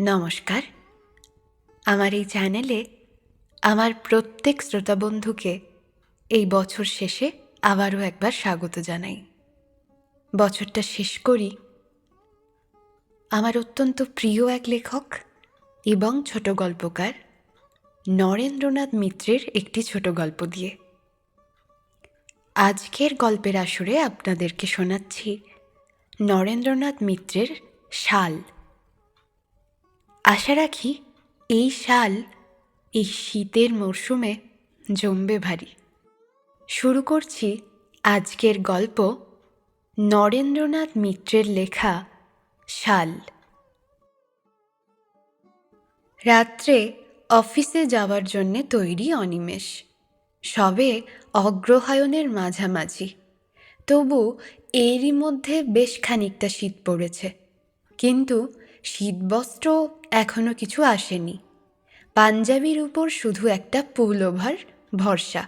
নমস্কার। আমার এই চ্যানেলে আমার প্রত্যেক শ্রোতা বন্ধুকে এই বছর শেষে আবারও একবার স্বাগত জানাই। বছরটা শেষ করি আমার অত্যন্ত প্রিয় এক লেখক এবং ছোট গল্পকার নরেন্দ্রনাথ মিত্রের একটি ছোট গল্প দিয়ে। আজকের গল্পের আসরে আপনাদেরকে শোনাচ্ছি নরেন্দ্রনাথ মিত্রের শাল। আশা রাখি এই শাল এই শীতের মরশুমে জমবে ভারী। শুরু করছি আজকের গল্প নরেন্দ্রনাথ মিত্রের লেখা শাল। রাত্রে অফিসে যাওয়ার জন্যে তৈরি অনিমেষ। সবে অগ্রহায়ণের মাঝামাঝি। তবু এরই মধ্যে বেশ খানিকটা শীত পড়েছে। কিন্তু শীতবস্ত্র এখনও কিছু আসেনি। পাঞ্জাবির উপর শুধু একটা পুলোভার ভরসা।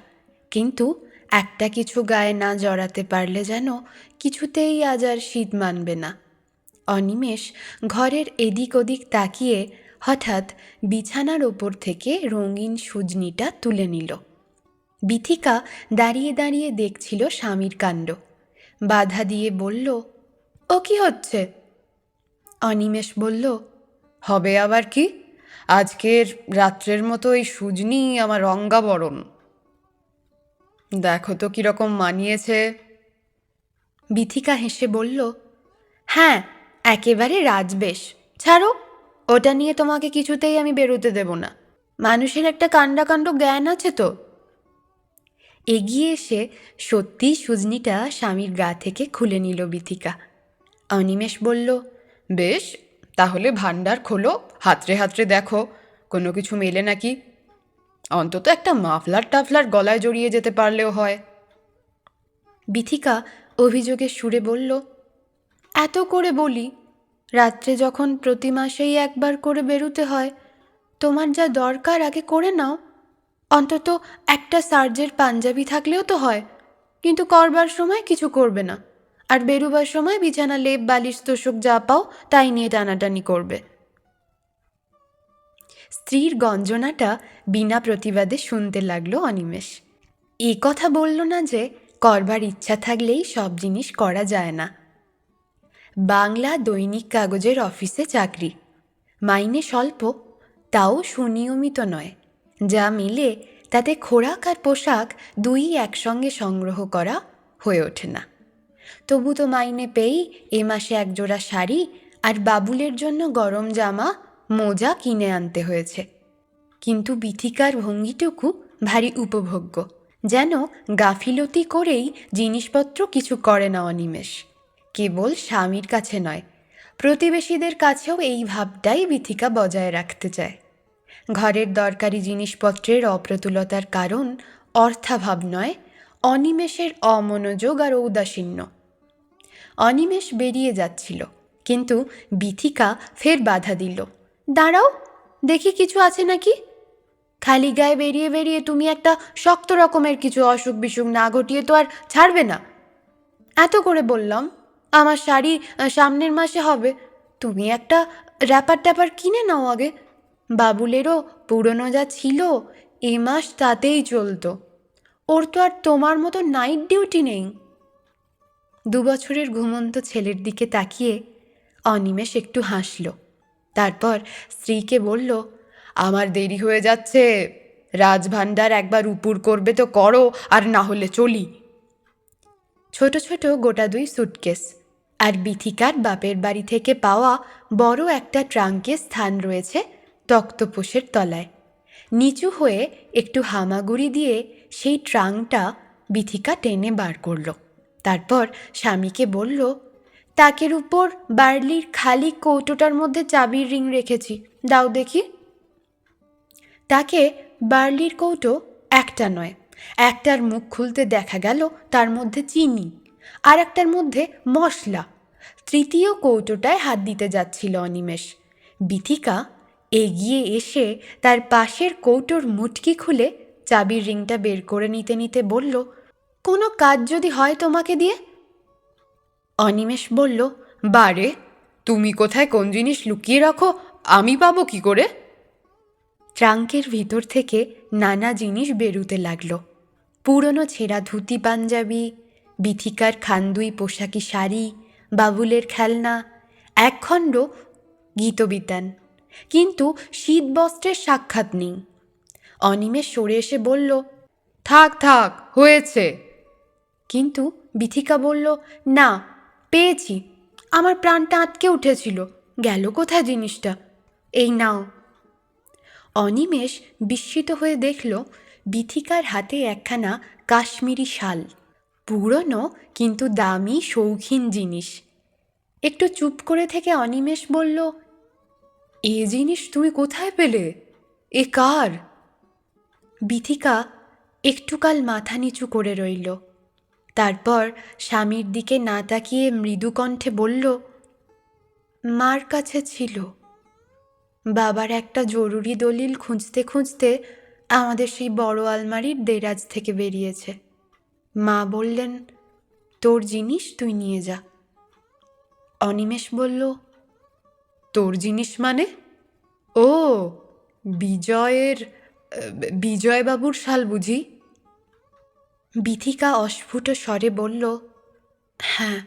কিন্তু একটা কিছু গায়ে না জড়াতে পারলে যেন কিছুতেই আজ আর শীত মানবে না। অনিমেষ ঘরের এদিক ওদিক তাকিয়ে হঠাৎ বিছানার ওপর থেকে রঙিন সুজনিটা তুলে নিল। বিথিকা দাঁড়িয়ে দাঁড়িয়ে দেখছিল স্বামীর কাণ্ড। বাধা দিয়ে বলল, ও কি হচ্ছে? অনিমেষ বলল, হবে আবার কি? আজকের রাত্রের মতো এই সুজনি আমার অঙ্গাবরণ। দেখো তো কীরকম মানিয়েছে। বিথিকা হেসে বলল হ্যাঁ একেবারে রাজবেশ। ছাড়ো, ওটা নিয়ে তোমাকে কিছুতেই আমি বেরোতে দেব না। মানুষের একটা কাণ্ডাকাণ্ড জ্ঞান আছে তো? এগিয়ে এসে সত্যিই সুজনিটা স্বামীর গা থেকে খুলে নিল বিথিকা। অনিমেষ বলল বেশ, তাহলে ভান্ডার খোলো হাতড়ে হাতড়ে দেখো, কোনো কিছু মেলে নাকি? অন্তত একটা মাফলার টাফলার গলায় জড়িয়ে যেতে পারলেও হয়। বিথিকা অভিযোগের সুরে বলল, এত করে বলি, রাত্রে যখন প্রতি মাসেই একবার করে বেরোতে হয়, তোমার যা দরকার আগে করে নাও। অন্তত একটা সার্জের পাঞ্জাবি থাকলেও তো হয়, কিন্তু করবার সময় কিছু করবে না। আর বেরোবার সময় বিছানা লেপ, বালিশ, তোষক যা পাও তাই নিয়ে টানাটানি করবে। স্ত্রীর গঞ্জনাটা বিনা প্রতিবাদে শুনতে লাগল অনিমেষ। এ কথা বলল না যে, করবার ইচ্ছা থাকলেই সব জিনিস করা যায় না। বাংলা দৈনিক কাগজের অফিসে চাকরি। মাইনে স্বল্প, তাও সুনিয়মিত নয়। যা মিলে তাতে খোরাক আর পোশাক দুই একসঙ্গে সংগ্রহ করা হয়ে ওঠে না। তবু তো মাইনে পেয়েই এ মাসে একজোড়া শাড়ি, আর বাবুলের জন্য গরম জামা, মোজা কিনে আনতে হয়েছে। কিন্তু বিথিকার ভঙ্গিটুকু ভারী উপভোগ্য। যেন গাফিলতি করেই জিনিসপত্র কিছু করে না অনিমেষ। কেবল স্বামীর কাছে নয়, প্রতিবেশীদের কাছেও এই ভাবটাই বিথিকা বজায় রাখতে চায়। ঘরের দরকারি জিনিসপত্রের অপ্রতুলতার কারণ অর্থাভাব নয়, অনিমেষের অমনোযোগ আর ঔদাসীন্য। অনিমেষ বেরিয়ে যাচ্ছিল। কিন্তু বিথিকা ফের বাধা দিল। দাঁড়াও, দেখি কিছু আছে নাকি? খালি গায়ে বেরিয়ে বেরিয়ে তুমি একটা শক্ত রকমের কিছু অসুখ বিসুখ না ঘটিয়ে তো আর ছাড়বে না? এত করে বললাম, আমার শাড়ি সামনের মাসে হবে। তুমি একটা র্যাপার ট্যাপার কিনে নাও আগে। বাবুলেরও পুরনো যা ছিল, এ মাস তাতেই চলতো। ওর তো আর তোমার মতো নাইট ডিউটি নেই। দু বছরের ঘুমন্ত ছেলের দিকে তাকিয়ে অনিমেষ একটু হাসল। তারপর স্ত্রীকে বলল, আমার দেরি হয়ে যাচ্ছে। রাজভাণ্ডার একবার উপুর করবে তো করো, আর না হলে চলি। ছোট ছোট গোটা দুই সুটকেস আর বিথিকার বাপের বাড়ি থেকে পাওয়া বড় একটা ট্রাঙ্কে স্থান রয়েছে তক্তপোষের তলায়। নিচু হয়ে একটু হামাগুড়ি দিয়ে সেই ট্রাঙ্কটা বিথিকা টেনে বার করল। তারপর স্বামীকে বলল, তাকের উপর বার্লির খালি কৌটোটার মধ্যে চাবির রিং রেখেছি, দাও দেখি। তাকে বার্লির কৌটো একটা নয়, একটার মুখ খুলতে দেখা গেল তার মধ্যে চিনি আর একটার মধ্যে মশলা। তৃতীয় কৌটোটায় হাত দিতে যাচ্ছিল অনিমেষ। বিথিকা এগিয়ে এসে তার পাশের কৌটোর মুটকি খুলে চাবির রিংটা বের করে নিতে নিতে বলল কোনো কাজ যদি হয় তোমাকে দিয়ে? অনিমেষ বলল, বারে, তুমি কোথায় কোন জিনিস লুকিয়ে রাখো? আমি পাবো কি করে? ট্রাঙ্কের ভিতর থেকে নানা জিনিস বেরুতে লাগল। পুরনো ছেঁড়া ধুতি পাঞ্জাবি, বিথিকার খান্দুই পোশাকি শাড়ি, বাবুলের খেলনা, একখণ্ড গীতবিতান। কিন্তু শীত বস্ত্রের সাক্ষাৎ নেই। অনিমেষ সরে এসে বলল, থাক থাক, হয়েছে। কিন্তু বিথিকা বলল, না, পেয়েছি। আমার প্রাণটা আটকে উঠেছিল। গেল কোথায় জিনিসটা? এই নাও। অনিমেষ বিস্মিত হয়ে দেখল বিথিকার হাতে একখানা কাশ্মীরি শাল। পুরনো কিন্তু দামি, শৌখিন জিনিস। একটু চুপ করে থেকে অনিমেষ বলল, এ জিনিস তুমি কোথায় পেলে? এ কার? বিথিকা একটুকাল মাথা নিচু করে রইল। তারপর স্বামীর দিকে না তাকিয়ে মৃদু কণ্ঠে বলল, মার কাছে ছিল। বাবার একটা জরুরি দলিল খুঁজতে খুঁজতে আমাদের সেই বড় আলমারির দেরাজ থেকে বেরিয়েছে। মা বললেন, তোর জিনিস তুই নিয়ে যা। অনিমেষ বলল, তোর জিনিস মানে? ও, বিজয়ের, বিজয়বাবুর শাল বুঝি? বিথিকা অস্ফুট স্বরে বলল হ্যাঁ।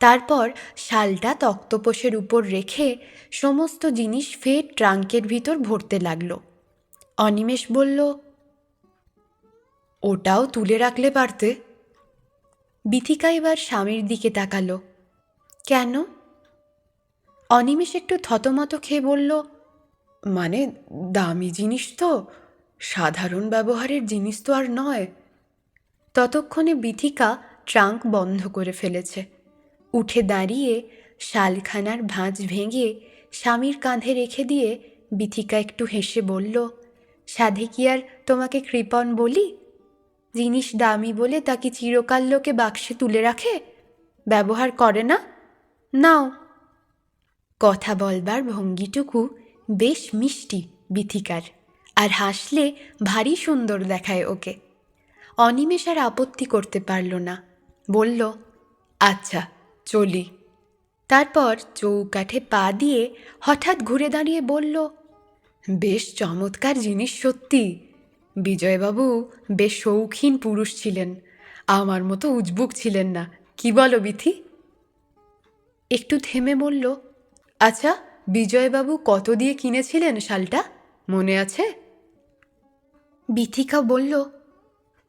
তারপর শালটা তক্তপোষের উপর রেখে সমস্ত জিনিস ফের ট্রাঙ্কের ভিতর ভরতে লাগল। অনিমেষ বলল, ওটাও তুলে রাখলে পারতে। বিথিকা এবার স্বামীর দিকে তাকালো। কেন? অনিমেষ একটু থতমত খেয়ে বলল মানে দামি জিনিস তো। সাধারণ ব্যবহারের জিনিস তো আর নয়। ততক্ষণে বিথিকা ট্রাঙ্ক বন্ধ করে ফেলেছে। উঠে দাঁড়িয়ে শালখানার ভাঁজ ভেঙে স্বামীর কাঁধে রেখে দিয়ে বিথিকা একটু হেসে বলল, সাধে কি আর তোমাকে কৃপণ বলি? জিনিস দামি বলে তা কি চিরকাল লোকে বাক্সে তুলে রাখে? ব্যবহার করে না? নাও। কথা বলবার ভঙ্গিটুকু বেশ মিষ্টি বিথিকার। আর হাসলে ভারী সুন্দর দেখায় ওকে। অনিমেষ আর আপত্তি করতে পারল না। বলল আচ্ছা চলি। তারপর চৌকাঠে পা দিয়ে হঠাৎ ঘুরে দাঁড়িয়ে বলল, বেশ চমৎকার জিনিস সত্যি। বিজয়বাবু বেশ শৌখিন পুরুষ ছিলেন। আমার মতো উজবুক ছিলেন না। কি বলো বিথি? একটু থেমে বলল আচ্ছা বিজয়বাবু কত দিয়ে কিনেছিলেন শালটা? মনে আছে? বিথিকা বলল,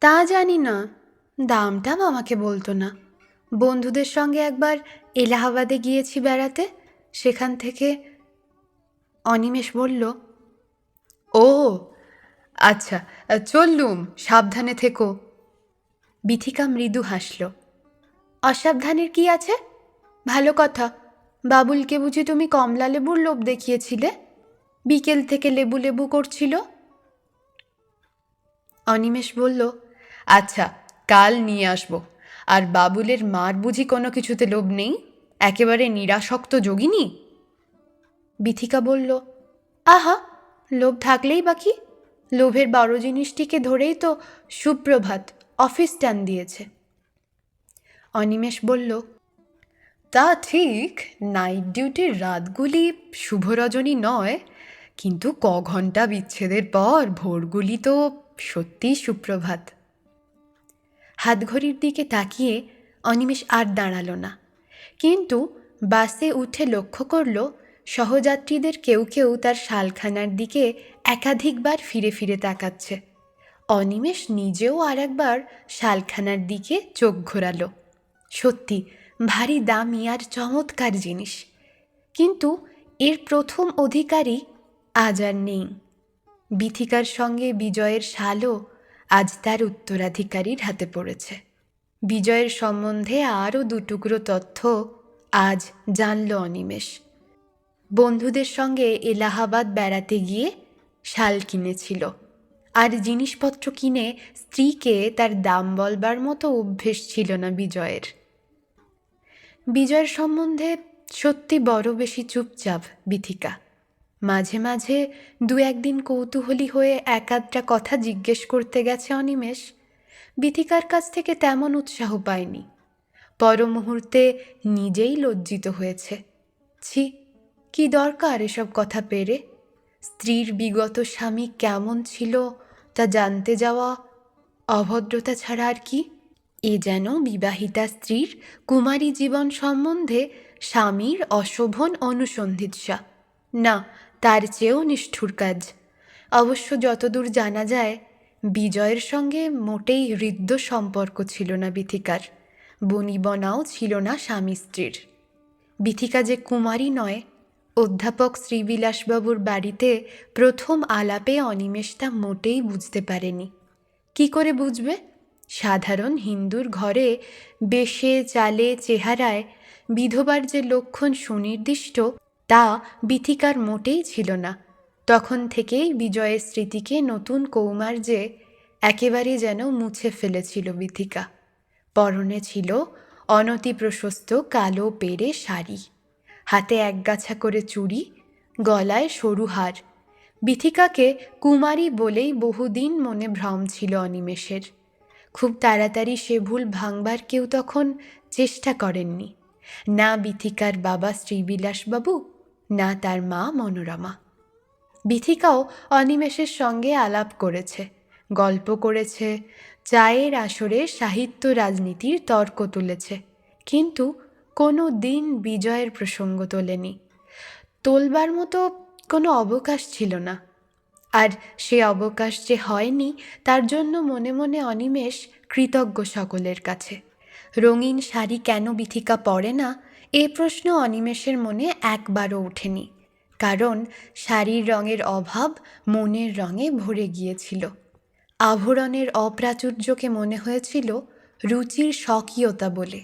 তা জানি না। দামটা আমাকে বলতো না। বন্ধুদের সঙ্গে একবার এলাহাবাদে গিয়েছি বেড়াতে। সেখান থেকে অনিমেষ বলল, ও আচ্ছা চললুম, সাবধানে থেকো। বিথিকা মৃদু হাসল, অসাবধানের কি আছে? ভালো কথা। বাবুলকে বুঝি তুমি কমলা লেবুর লোভ দেখিয়েছিলে? বিকেল থেকে লেবু লেবু করছিল? অনিমেষ বলল আচ্ছা কাল নিয়ে আসব। আর বাবুলের মার বুঝি কোনো কিছুতে লোভ নেই? একেবারে নিরাসক্ত যোগিনী? বিথিকা বলল, আহা, লোভ থাকলেই বাকি লোভের বড় জিনিসটিকে ধরেই তো সুপ্রভাত অফিস টান দিয়েছে। অনিমেষ বলল, তা ঠিক, নাইট ডিউটির রাতগুলি শুভ রজনী নয়, কিন্তু ক ঘণ্টা বিচ্ছেদের পর ভোরগুলি তো সত্যিই সুপ্রভাত। হাতঘড়ির দিকে তাকিয়ে অনিমেষ আর দাঁড়াল না। কিন্তু বাসে উঠে লক্ষ্য করল, সহযাত্রীদের কেউ কেউ তার শালখানার দিকে একাধিকবার ফিরে ফিরে তাকাচ্ছে। অনিমেষ নিজেও আর একবার শালখানার দিকে চোখ ঘোরালো। সত্যি, ভারী দামি আর চমৎকার জিনিস। কিন্তু এর প্রথম অধিকারী আজ আর নেই। বিথিকার সঙ্গে বিজয়ের শালও আজ তার উত্তরাধিকারীর হাতে পড়েছে। বিজয়ের সম্বন্ধে আরও দুটুকরো তথ্য আজ জানল অনিমেষ। বন্ধুদের সঙ্গে এলাহাবাদ বেড়াতে গিয়ে শাল কিনেছিল আর জিনিসপত্র কিনে স্ত্রীকে তার দাম বলবার মতো অভ্যেস ছিল না বিজয়ের। বিজয়ের সম্বন্ধে সত্যি বড় বেশি চুপচাপ বিথিকা। মাঝে মাঝে দু একদিন কৌতূহলী হয়ে এক আধটা কথা জিজ্ঞেস করতে গেছে অনিমেষ। বিথিকার কাছ থেকে তেমন উৎসাহ পায়নি। পর মুহূর্তে নিজেই লজ্জিত হয়েছে। ছি, কি দরকার এসব কথা পেরে? স্ত্রীর বিগত স্বামী কেমন ছিল তা জানতে যাওয়া অভদ্রতা ছাড়া আর কি? এ যেন বিবাহিতা স্ত্রীর কুমারী জীবন সম্বন্ধে স্বামীর অশোভন অনুসন্ধিৎসা। না তার চেয়েও নিষ্ঠুর কাজ। অবশ্য যতদূর জানা যায়, বিজয়ের সঙ্গে মোটেই হৃদ্য সম্পর্ক ছিল না বিথিকার। বনিবনাও ছিল না স্বামী স্ত্রীর। বিথিকা যে কুমারী নয়, অধ্যাপক শ্রীবিলাসবাবুর বাড়িতে প্রথম আলাপে অনিমেষ তা মোটেই বুঝতে পারেনি। কি করে বুঝবে? সাধারণ হিন্দুর ঘরে বেশে চালে চেহারায় বিধবার যে লক্ষণ সুনির্দিষ্ট তা বিথিকার মোটেই ছিল না। তখন থেকেই বিজয়ের স্মৃতিকে নতুন কৌমার্যে একেবারে যেন মুছে ফেলেছিল বিথিকা। পরনে ছিল অনতি প্রশস্ত কালো পেরে শাড়ি। হাতে একগাছা করে চুড়ি, গলায় সরু হার। বিথিকাকে কুমারী বলেই বহুদিন মনে ভ্রম ছিল অনিমেষের। খুব তাড়াতাড়ি সে ভুল ভাঙবার কেউ তখন চেষ্টা করেননি। না বিথিকার বাবা শ্রীবিলাসবাবু না তার মা মনোরমা। বিথিকাও অনিমেষের সঙ্গে আলাপ করেছে, গল্প করেছে, চায়ের আসরে সাহিত্য রাজনীতির তর্ক তুলেছে, কিন্তু কোনো দিন বিজয়ের প্রসঙ্গ তোলেনি। তোলবার মতো কোনো অবকাশ ছিল না। আর সে অবকাশ যে হয়নি, তার জন্য মনে মনে অনিমেষ কৃতজ্ঞ সকলের কাছে। রঙিন শাড়ি কেন বিথিকা পরে না? এ প্রশ্ন অনিমেষের মনে একবারও ওঠেনি, কারণ শাড়ির রঙের অভাব মনের রঙে ভরে গিয়েছিল। আভরণের অপ্রাচুর্যকে মনে হয়েছিল রুচির স্বকীয়তা বলে।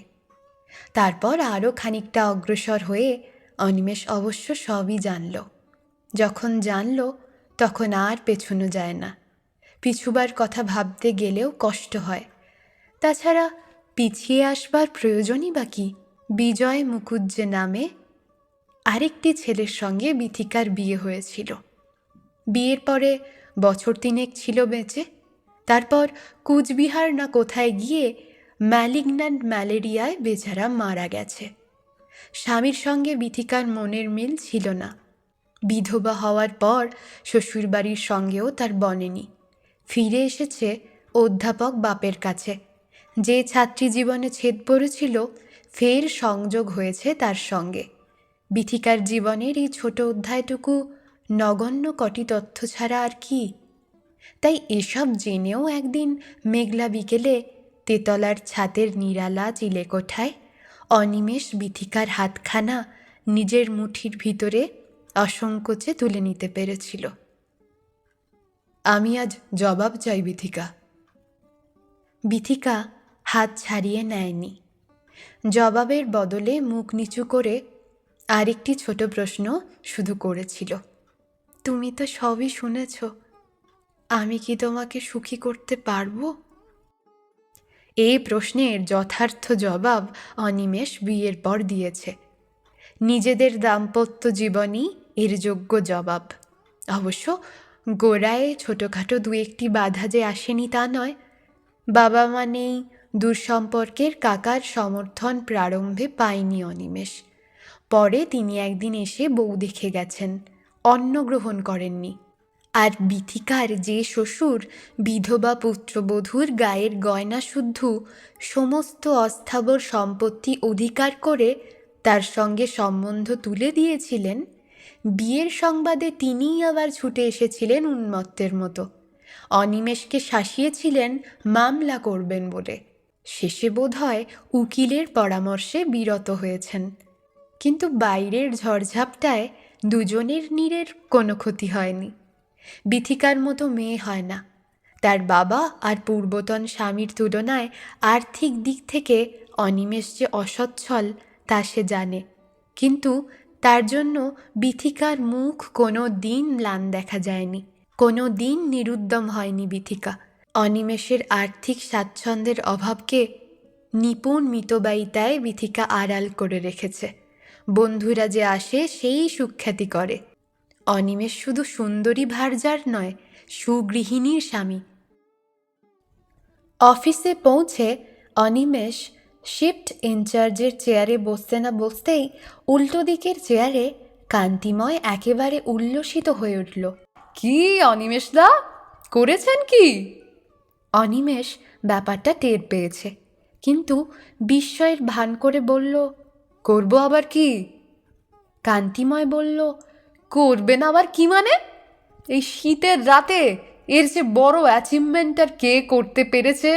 তারপর আরও খানিকটা অগ্রসর হয়ে অনিমেষ অবশ্য সবই জানল। যখন জানল, তখন আর পেছনো যায় না। পিছুবার কথা ভাবতে গেলেও কষ্ট হয়। তাছাড়া পিছিয়ে আসবার প্রয়োজনই বা কি? বিজয় মুকুজ্জে নামে আরেকটি ছেলের সঙ্গে বিথিকার বিয়ে হয়েছিল। বিয়ের পরে বছর তিনেক ছিল বেঁচে, তারপর কুচবিহার না কোথায় গিয়ে ম্যালিগন্যান্ট ম্যালেরিয়ায় বেচারা মারা গেছে। স্বামীর সঙ্গে বিথিকার মনের মিল ছিল না। বিধবা হওয়ার পর শ্বশুরবাড়ির সঙ্গেও তার বনেনি। ফিরে এসেছে অধ্যাপক বাপের কাছে। যে ছাত্রী জীবনে ছেদ পড়েছিল ফের সংযোগ হয়েছে তার সঙ্গে। বিথিকার জীবনের এই ছোট অধ্যায়টুকু নগণ্য কটি তথ্য ছাড়া আর কি? তাই এসব জেনেও একদিন মেঘলা বিকেলে তেতলার ছাতের নিরালা চিলেকোঠায় অনিমেষ বিথিকার হাতখানা নিজের মুঠির ভিতরে অসংকোচে তুলে নিতে পেরেছিল। আমি আজ জবাব চাই বিথিকা। বিথিকা হাত ছাড়িয়ে নেয়নি। জবাবের বদলে মুখ নিচু করে আরেকটি ছোট প্রশ্ন শুধু করেছিল। তুমি তো সবই শুনেছ, আমি কি তোমাকে সুখী করতে পারব? এই প্রশ্নের যথার্থ জবাব অনিমেষ বিয়ের পর দিয়েছে। নিজেদের দাম্পত্য জীবনই এর যোগ্য জবাব। অবশ্য গোড়ায় ছোটোখাটো দু একটি বাধা যে আসেনি তা নয়। বাবা মা নেই দূরসম্পর্কের কাকার সমর্থন প্রারম্ভে পায়নি অনিমেষ। পরে তিনি একদিন এসে বউ দেখে গেছেন, অন্ন গ্রহণ করেননি। আর বিথিকার যে শ্বশুর, বিধবা পুত্রবধূর গায়ের গয়না শুদ্ধ, সমস্ত অস্থাবর সম্পত্তি অধিকার করে তার সঙ্গে সম্বন্ধ তুলে দিয়েছিলেন, বিয়ের সংবাদে তিনিই আবার ছুটে এসেছিলেন উন্মত্তের মতো। অনিমেষকে শাসিয়েছিলেন, মামলা করবেন বলে। শেষে বোধহয় উকিলের পরামর্শে বিরত হয়েছেন। কিন্তু বাইরের ঝড়ঝাপটায় দুজনের নীরের কোনো ক্ষতি হয়নি। বিথিকার মতো মেয়ে হয় না। তার বাবা আর পূর্বতন স্বামীর তুলনায় আর্থিক দিক থেকে অনিমেষ যে অসচ্ছল তা সে জানে। কিন্তু তার জন্য বিথিকার মুখ কোনো দিন ম্লান দেখা যায়নি। কোনো দিন নিরুদ্যম হয়নি বিথিকা। অনিমেষের আর্থিক স্বাচ্ছন্দ্যের অভাবকে নিপুণ মিতবায়িতায় বিথিকা আড়াল করে রেখেছে। বন্ধুরা যে আসে, সেই সুখ্যাতি করে। অনিমেষ শুধু সুন্দরী ভারজার নয়, সুগৃহিণীর স্বামী। অফিসে পৌঁছে অনিমেষ শিফট ইনচার্জের চেয়ারে বসতে না বসতেই উল্টো দিকের চেয়ারে কান্তিময় একেবারে উল্লসিত হয়ে উঠল। কি অনিমেষদা? করেছেন কি? অনিমেষ ব্যাপারটা টের পেয়েছে। কিন্তু বিস্ময়ের ভান করে বলল, করব আবার কি? কান্তিময় বলল করবেন আবার কি মানে? এই শীতের রাতে এর যে বড় অ্যাচিভমেন্ট আর কে করতে পেরেছে?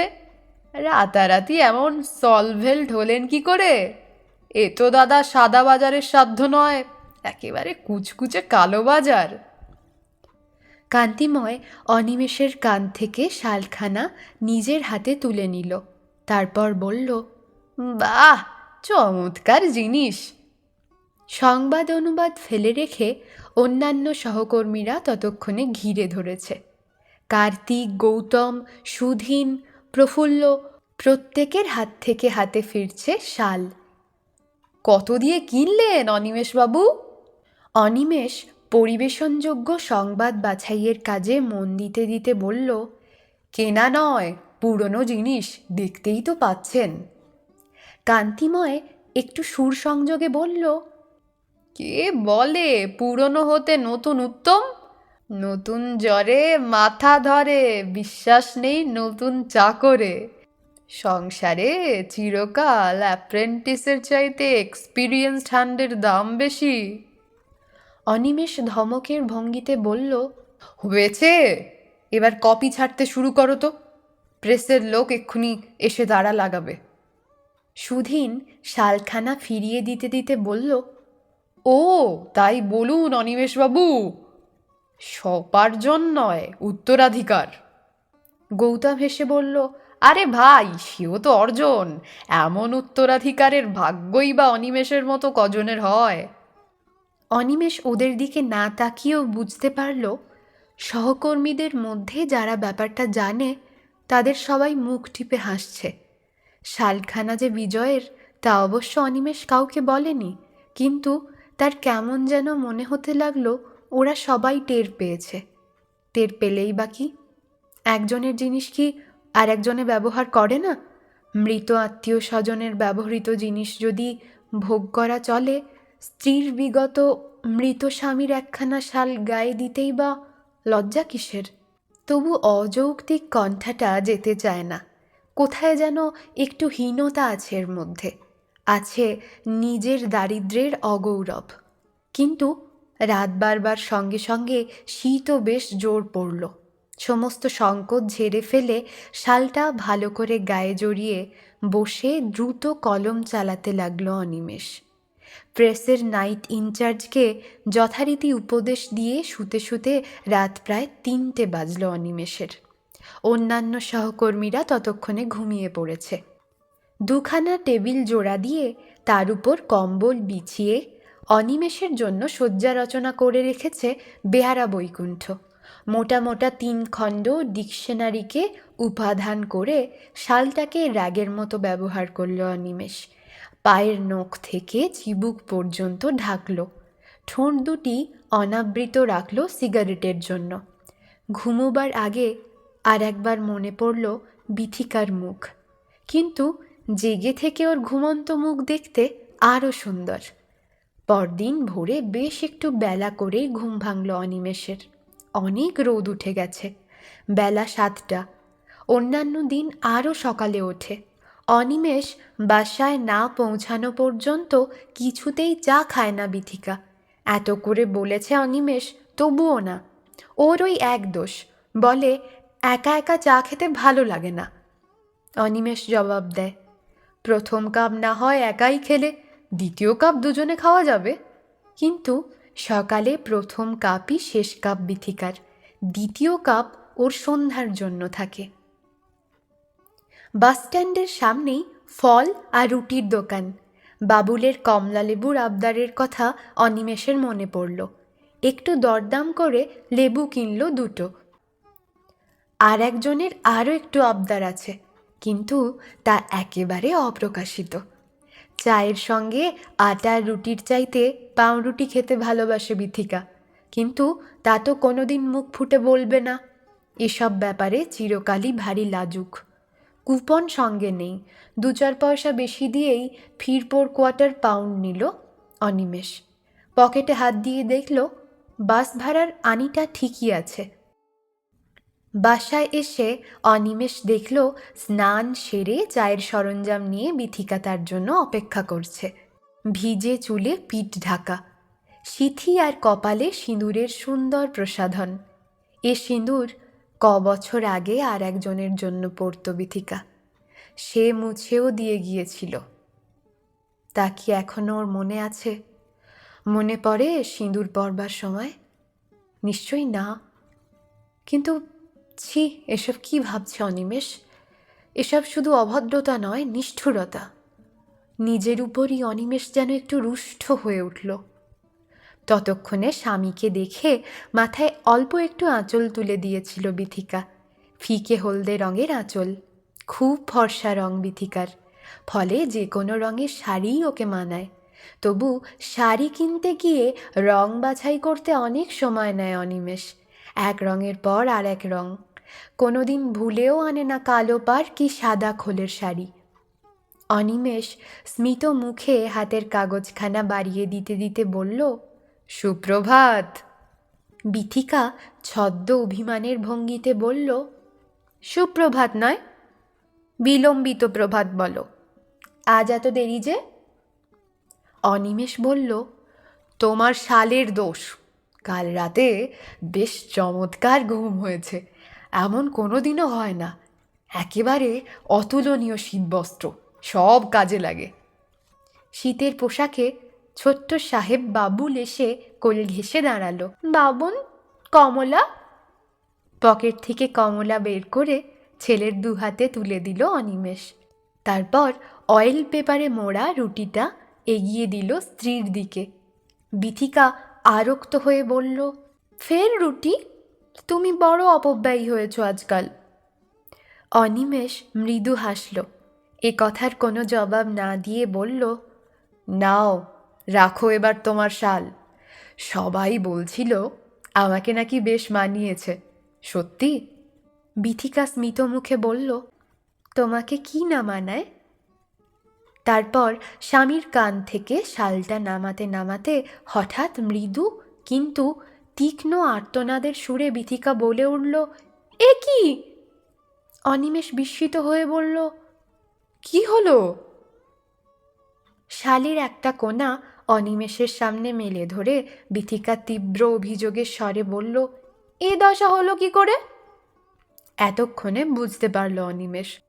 রাতারাতি এমন সলভেল্ট হলেন কি করে? এ তো দাদা সাদা বাজারের সাধ্য নয়, একেবারে কুচকুচে কালো বাজার। কান্তিময় অনিমেষের কান থেকে শালখানা নিজের হাতে তুলে নিল। তারপর বলল, বাহ, চমৎকার জিনিস। সংবাদ অনুবাদ ফেলে রেখে অন্যান্য সহকর্মীরা ততক্ষণে ঘিরে ধরেছে। কার্তিক, গৌতম, সুধীন, প্রফুল্ল প্রত্যেকের হাত থেকে হাতে ফিরছে শাল। কত দিয়ে কিনলেন অনিমেষবাবু? অনিমেষ পরিবেশনযোগ্য সংবাদ বাছাইয়ের কাজে মন দিতে দিতে বলল, কেনা নয়, পুরনো জিনিস দেখতেই তো পাচ্ছেন। কান্তিময় একটু সুর সংযোগে বলল, কে বলে পুরনো হতে নতুন উত্তম? নতুন জ্বরে মাথা ধরে, বিশ্বাস নেই নতুন চাকরে। সংসারে চিরকাল অ্যাপ্রেন্টিসের চাইতে এক্সপিরিয়েন্সড হ্যান্ডের দাম বেশি। অনিমেষ ধমকের ভঙ্গিতে বলল হয়েছে। এবার কপি ছাড়তে শুরু করো তো। প্রেসের লোক এক্ষুনি এসে দাঁড়া লাগাবে। সুধীন শালখানা ফিরিয়ে দিতে দিতে বলল ও তাই বলুন অনিমেষবাবু। সপার্জন নয় উত্তরাধিকার। গৌতম হেসে বলল আরে ভাই সেও তো অর্জন। এমন উত্তরাধিকারের ভাগ্যই বা অনিমেষের মতো কজনের হয়। অনিমেষ ওদের দিকে না তাকিয়েও বুঝতে পারল, সহকর্মীদের মধ্যে যারা ব্যাপারটা জানে, তাদের সবাই মুখ টিপে হাসছে। শালখানা যে বিজয়ের, তা অবশ্য অনিমেষ কাউকে বলেনি, কিন্তু তার কেমন যেন মনে হতে লাগল ওরা সবাই টের পেয়েছে। টের পেলেই বা কি? একজনের জিনিস কি আর একজনে ব্যবহার করে না? মৃত আত্মীয় স্বজনের ব্যবহৃত জিনিস যদি ভোগ করা চলে, স্ত্রীর বিগত মৃত স্বামীর একখানা শাল গায়ে দিতেই বা লজ্জা কিসের? তবু অযৌক্তিক কণ্ঠাটা যেতে চায় না। কোথায় যেন একটু হীনতা আছে এর মধ্যে। আছে নিজের দারিদ্র্যের অগৌরব। কিন্তু রাত বারবার সঙ্গে সঙ্গে শীতও বেশ জোর পড়ল। সমস্ত সংকট ঝেড়ে ফেলে শালটা ভালো করে গায়ে জড়িয়ে বসে দ্রুত কলম চালাতে লাগল অনিমেষ। প্রেসের নাইট ইনচার্জকে যথারীতি উপদেশ দিয়ে শুতে শুতে রাত প্রায় তিনটে বাজল অনিমেষের। অন্যান্য সহকর্মীরা ততক্ষণে ঘুমিয়ে পড়েছে। দুখানা টেবিল জোড়া দিয়ে তার উপর কম্বল বিছিয়ে অনিমেষের জন্য শয্যা রচনা করে রেখেছে বেহারা বৈকুণ্ঠ। মোটা মোটা তিন খণ্ড ডিকশনারিকে উপাধান করে শালটাকে রাগের মতো ব্যবহার করল অনিমেষ। পায়ের নখ থেকে চিবুক পর্যন্ত ঢাকল। ঠোঁট দুটি অনাবৃত রাখল সিগারেটের জন্য। ঘুমোবার আগে আর একবার মনে পড়ল বিথিকার মুখ। কিন্তু জেগে থেকে ওর ঘুমন্ত মুখ দেখতে আরও সুন্দর। পরদিন ভোরে বেশ একটু বেলা করেই ঘুম ভাঙল অনিমেষের। অনেক রোদ উঠে গেছে। বেলা সাতটা। অন্যান্য দিন আরও সকালে ওঠে। অনিমেষ বাসায় না পৌঁছানো পর্যন্ত কিছুতেই চা খায় না বিথিকা। এত করে বলেছে অনিমেষ, তবুও না। ওর ওই এক দোষ, বলে একা একা চা খেতে ভালো লাগে না। অনিমেষ জবাব দেয়, প্রথম কাপ না হয় একাই খেলে, দ্বিতীয় কাপ দুজনে খাওয়া যাবে। কিন্তু সকালে প্রথম কাপই শেষ কাপ বিথিকার, দ্বিতীয় কাপ ওর সন্ধ্যার জন্য থাকে। বাসস্ট্যান্ডের সামনেই ফল আর রুটির দোকান। বাবুলের কমলালেবুর আবদারের কথা অনিমেষের মনে পড়ল। একটু দরদাম করে লেবু কিনল দুটো। আর একজনের আরও একটু আবদার আছে, কিন্তু তা একেবারে অপ্রকাশিত। চায়ের সঙ্গে আটার রুটির চাইতে পাউরুটি খেতে ভালোবাসে বিথিকা, কিন্তু তা তো কোনোদিন মুখ ফুটে বলবে না। এসব ব্যাপারে চিরকালই ভারী লাজুক। কুপন সঙ্গে নেই। দু চার পয়সা বেশি দিয়েই ফিরপোর কোয়ার্টার পাউন্ড নিল অনিমেষ। পকেটে হাত দিয়ে দেখল, বাস ভাড়ার আনিটা ঠিকই আছে। বাসায় এসে অনিমেষ দেখল, স্নান সেরে চায়ের সরঞ্জাম নিয়ে বিথিকা তার জন্য অপেক্ষা করছে। ভিজে চুলে পিঠ ঢাকা। সিথি আর কপালে সিঁদুরের সুন্দর প্রসাধন। এ সিঁদুর ক বছর আগে আর একজনের জন্য পড়ত বিথিকা। সে মুছেও দিয়ে গিয়েছিল। তা কি এখনও ওর মনে আছে? মনে পড়ে সিঁদুর পরবার সময়? নিশ্চয়ই না। কিন্তু ছি, এসব কি ভাবছে অনিমেষ? এসব শুধু অভদ্রতা নয়, নিষ্ঠুরতা। নিজের উপরই অনিমেষ যেন একটু রুষ্ট হয়ে উঠল। ততক্ষণে স্বামীকে দেখে মাথায় অল্প একটু আঁচল তুলে দিয়েছিল বিথিকা। ফিকে হলদে রঙের আঁচল। খুব ফর্সা রং বিথিকার। ফলে যে কোনো রঙের শাড়িই ওকে মানায়। তবু শাড়ি কিনতে গিয়ে রং বাছাই করতে অনেক সময় নেয় অনিমেষ। এক রঙের পর আর এক রং। কোনোদিন ভুলেও আনে না কালো পার কি সাদা খোলের শাড়ি। অনিমেষ স্মিত মুখে হাতের কাগজখানা বাড়িয়ে দিতে দিতে বলল সুপ্রভাত। বিথিকা ছদ্ম অভিমানের ভঙ্গিতে বলল, সুপ্রভাত নয়, বিলম্বিত প্রভাত বলো, আজ এত দেরি যে? অনিমেষ বলল, তোমার শালের দোষ, কাল রাতে বেশ চমৎকার ঘুম হয়েছে, এমন কোনো দিনও হয় না, একেবারে অতুলনীয় শীতবস্ত্র, সব কাজে লাগে। শীতের পোশাকে ছোট্ট সাহেব বাবুল এসে কোল ঘেসে দাঁড়াল। বাবুন, কমলা? পকেট থেকে কমলা বের করে ছেলের দু হাতে তুলে দিল অনিমেষ। তারপর অয়েল পেপারে মোড়া রুটিটা এগিয়ে দিল স্ত্রীর দিকে। বিথিকা আরক্ত হয়ে বলল, ফের রুটি? তুমি বড় অপব্যয়ী হয়েছ আজকাল। অনিমেষ মৃদু হাসল। এ কথার কোনো জবাব না দিয়ে বলল, নাও। রাখো এবার তোমার শাল। সবাই বলছিল, আমাকে নাকি বেশ মানিয়েছে। সত্যি? বিথিকা স্মিত মুখে বলল, তোমাকে কি না মানায়? তারপর স্বামীর কান থেকে শালটা নামাতে নামাতে হঠাৎ মৃদু, কিন্তু তীক্ষ্ণ আর্তনাদের সুরে বিথিকা বলে উঠল, এ কি? অনিমেষ বিস্মিত হয়ে বলল, কি হলো? শালের একটা কোণা অনিমেষের সামনে মেলে ধরে বিথিকা তীব্র অভিযোগের স্বরে বলল, এ দশা হলো কি করে? এতক্ষণে বুঝতে পারল অনিমেষ।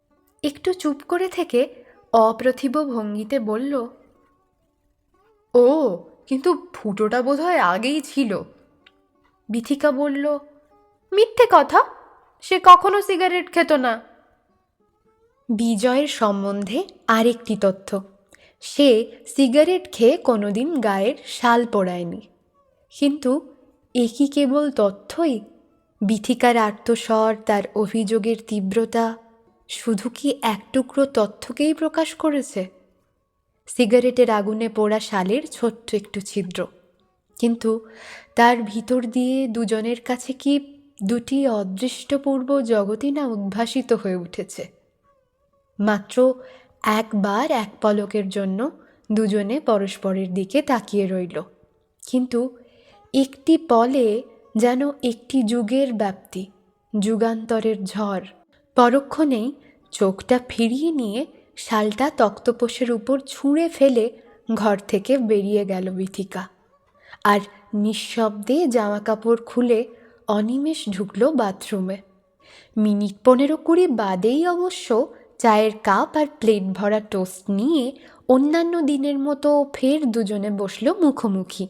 একটু চুপ করে থেকে অপ্রতিভ ভঙ্গিতে বলল, ও, কিন্তু ফুটোটা বোধহয় আগেই ছিল। বিথিকা বলল, মিথ্যে কথা, সে কখনো সিগারেট খেত না। বিজয়ের সম্বন্ধে আরেকটি তথ্য। সে সিগারেট খেয়ে কোনোদিন গায়ের শাল পোড়ায়নি। কিন্তু এ কি কেবল তথ্যই? বিথিকার আত্মস্বর, তার অভিযোগের তীব্রতা, শুধু কি এক টুকরো তথ্যকেই প্রকাশ করেছে? সিগারেটের আগুনে পোড়া শালের ছোট্ট একটু ছিদ্র। কিন্তু তার ভিতর দিয়ে দুজনের কাছে কি দুটি অদৃষ্টপূর্ব জগতই না উদ্ভাসিত হয়ে উঠেছে? মাত্র একবার এক পলকের জন্য দুজনে পরস্পরের দিকে তাকিয়ে রইল। কিন্তু একটি পলে যেন একটি যুগের ব্যাপ্তি, যুগান্তরের ঝড়। পরক্ষণেই চোখটা ফিরিয়ে নিয়ে শালটা তক্তপোষের উপর ছুঁড়ে ফেলে ঘর থেকে বেরিয়ে গেল বিথিকা। আর নিঃশব্দে জামা কাপড় খুলে অনিমেষ ঢুকল বাথরুমে। মিনিট পনেরো কুড়ি বাদেই অবশ্য চায়ের কাপ আর প্লেট ভরা টোস্ট নিয়ে অন্যান্য দিনের মতো ফের দুজনে বসল মুখোমুখি।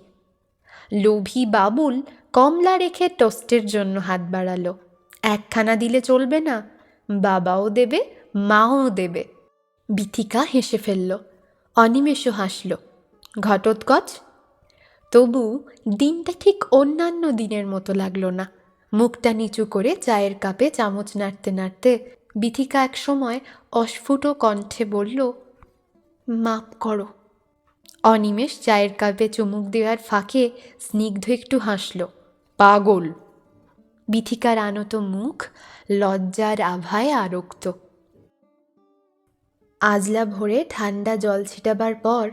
লোভী বাবুল কমলা রেখে টোস্টের জন্য হাত বাড়ালো। একখানা দিলে চলবে না, বাবাও দেবে, মাও দেবে। বিথিকা হেসে ফেলল, অনিমেষও হাসল, ঘটোৎকচ। তবু দিনটা ঠিক অন্যান্য দিনের মতো লাগল না। মুখটা নিচু করে চায়ের কাপে চামচ নাড়তে নাড়তে বিথিকা এক সময় অস্ফুট কণ্ঠে বলল, মাপ করো। অনিমেষ চায়ের কাপে চুমুক দেওয়ার ফাঁকে স্নিগ্ধ একটু হাসল, পাগল। বিথিকার আনত মুখ লজ্জার আভায় আরক্ত। আজলা ভোরে ঠান্ডা জল ছিটাবার পর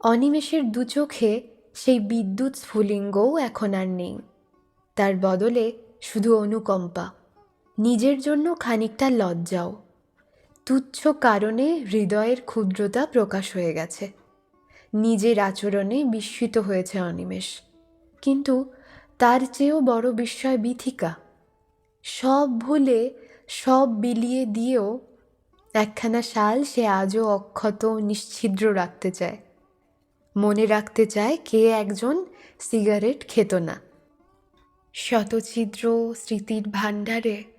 অনিমেষের দু চোখে সেই বিদ্যুৎ স্ফুলিঙ্গও এখন আর নেই। তার বদলে শুধু অনুকম্পা। নিজের জন্য খানিকটা লজ্জাও। তুচ্ছ কারণে হৃদয়ের ক্ষুদ্রতা প্রকাশ হয়ে গেছে। নিজের আচরণে বিস্মিত হয়েছে অনিমেষ। কিন্তু তার চেয়েও বড় বিস্ময় বিথিকা। সব ভুলে, সব বিলিয়ে দিয়েও একখানা শাল সে আজও অক্ষত নিশ্ছিদ্র রাখতে চায়। মনে রাখতে চায় কে একজন সিগারেট খেত না। শতছিদ্র স্মৃতির ভাণ্ডারে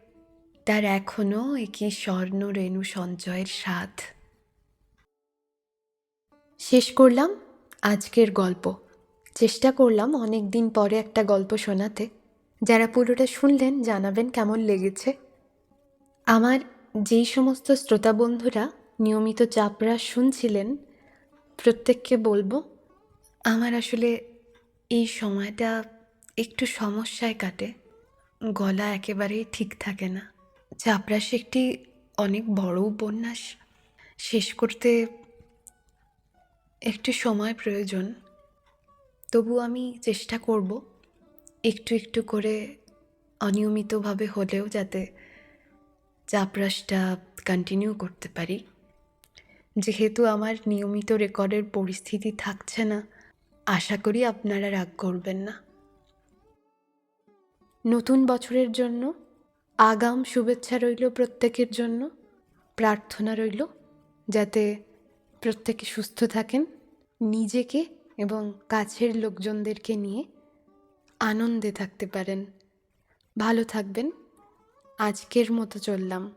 তার এখনও একই স্বর্ণ রেণু সঞ্চয়ের স্বাদ। শেষ করলাম আজকের গল্প। চেষ্টা করলাম অনেক দিন পরে একটা গল্প শোনাতে। যারা পুরোটা শুনলেন জানাবেন কেমন লেগেছে। আমার যেই সমস্ত শ্রোতা বন্ধুরা নিয়মিত চাপড়া শুনছিলেন, প্রত্যেককে বলব, আমার আসলে এই সময়টা একটু সমস্যায় কাটে। গলা একেবারেই ঠিক থাকে না। চাপরাশ একটি অনেক বড় উপন্যাস শেষ করতে একটু সময় প্রয়োজন, তবু আমি চেষ্টা করব একটু একটু করে অনিয়মিতভাবে হলেও যাতে চাপরাশটা কন্টিনিউ করতে পারি। যেহেতু আমার নিয়মিত রেকর্ডের পরিস্থিতি থাকছে না, আশা করি আপনারা রাগ করবেন না। নতুন বছরের জন্য আগাম শুভেচ্ছা রইল প্রত্যেকের জন্য, প্রার্থনা রইল যাতে প্রত্যেকে সুস্থ থাকেন, নিজেকে এবং কাছের লোকজনদেরকে নিয়ে আনন্দে থাকতে পারেন। ভালো থাকবেন। আজকের মতো চললাম।